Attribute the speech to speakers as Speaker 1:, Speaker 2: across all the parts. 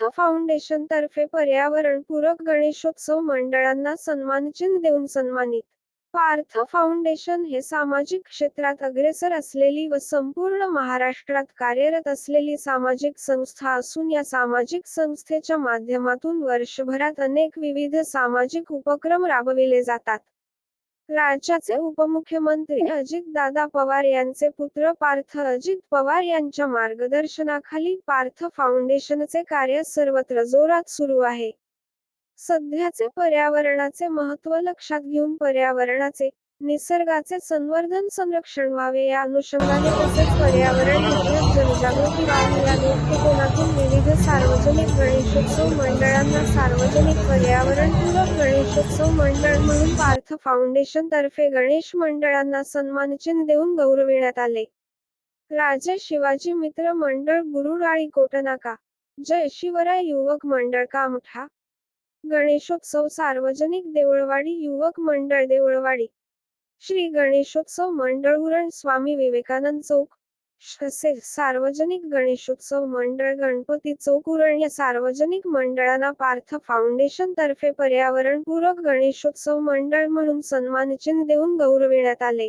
Speaker 1: अर्थ फाउंडेशन तर्फे पर्यावरण पूरक गणेशोत्सव मंडळांना सन्मानचिन्ह देऊन सन्मानित. पार्थ फाउंडेशन हे सामाजिक क्षेत्रात अग्रेसर असलेली व संपूर्ण महाराष्ट्रात कार्यरत असलेली सामाजिक संस्था असून या सामाजिक संस्थेच्या माध्यमातून वर्षभरात अनेक विविध सामाजिक उपक्रम राबविले जातात. राज्याचे उपमुख्यमंत्री अजितदादा पवार यांचे पुत्र पार्थ अजित पवार यांच्या मार्गदर्शनाखाली पार्थ फाउंडेशनचे कार्य सर्वत्र जोरात सुरू आहे. सध्याचे पर्यावरणाचे महत्त्व लक्षात घेऊन पर्यावरणाचे निसर्गाचे संवर्धन संरक्षण व्हावे. या अनुषंगाने तसेच पर्यावरण विषयक जनजागृती व्हावी या दृष्टिकोनातून विविध सार्वजनिक गणेशोत्सव मंडळांना सार्वजनिक पर्यावरणपूरक गणेशोत्सव मंडळ म्हणून पार्थ फाउंडेशन तर्फे गणेश मंडळांना सन्मानचिन्ह देऊन गौरविण्यात आले. राजे शिवाजी मित्र मंडळ गुरुराळी कोटनाका. जय शिवराय युवक मंडळ कामठा. गणेशोत्सव सार्वजनिक देऊळवाडी युवक मंडळ देऊळवाडी. श्री गणेशोत्सव मंडळ उरण स्वामी विवेकानंद चौक. तसेच सार्वजनिक गणेशोत्सव मंडळ गणपती चौक उरण या सार्वजनिक मंडळांना पार्थ फाउंडेशन तर्फे पर्यावरणपूरक गणेशोत्सव मंडळ म्हणून सन्मानचिन्ह देऊन गौरविण्यात आले.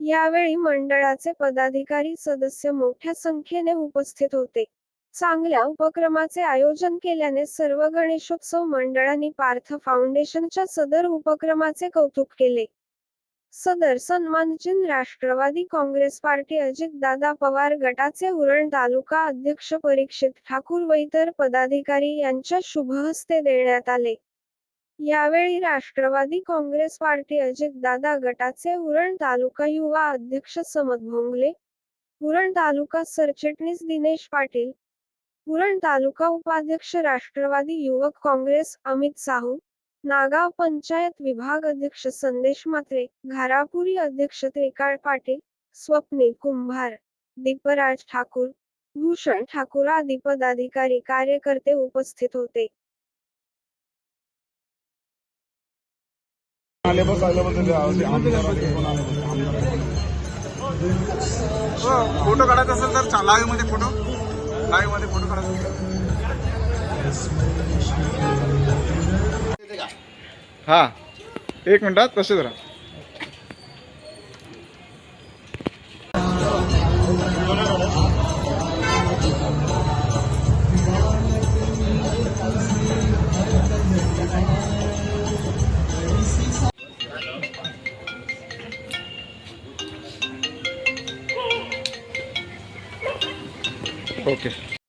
Speaker 1: यावेळी मंडळाचे पदाधिकारी सदस्य मोठ्या संख्येने उपस्थित होते. चांगल्या उपक्रमाचे आयोजन केल्याने सर्व गणेशोत्सव मंडळांनी पार्थ फाउंडेशनच्या सदर उपक्रमाचे कौतुक केले. सदर सन्मानचिन्ह राष्ट्रवादी काँग्रेस पार्टी अजित दादा पवार गटाचे उरण तालुका अध्यक्ष परीक्षित ठाकूर व इतर पदाधिकारी यांच्या शुभहस्ते देण्यात आले. यावेळी राष्ट्रवादी काँग्रेस पार्टी अजित दादा गटाचे उरण तालुका युवा अध्यक्ष समद भोंगले उरण तालुका सरचिटणीस दिनेश पाटील उरण तालुका उपाध्यक्ष राष्ट्रवादी युवक काँग्रेस अमित साहू नागाव पंचायत विभाग अध्यक्ष संदेश मात्रे घारापुरी अध्यक्ष त्रिकाळ पाटील स्वप्नील कुंभार दीपराज ठाकूर भूषण ठाकूर आदी पदाधिकारी कार्यकर्ते उपस्थित होते.
Speaker 2: हो, फोटो काढायचा असेल तर लाईव्हमध्ये फोटो. लाईव्हमध्ये फोटो काढायचा.
Speaker 3: हा. एक मिनटात तसे जरा ओके.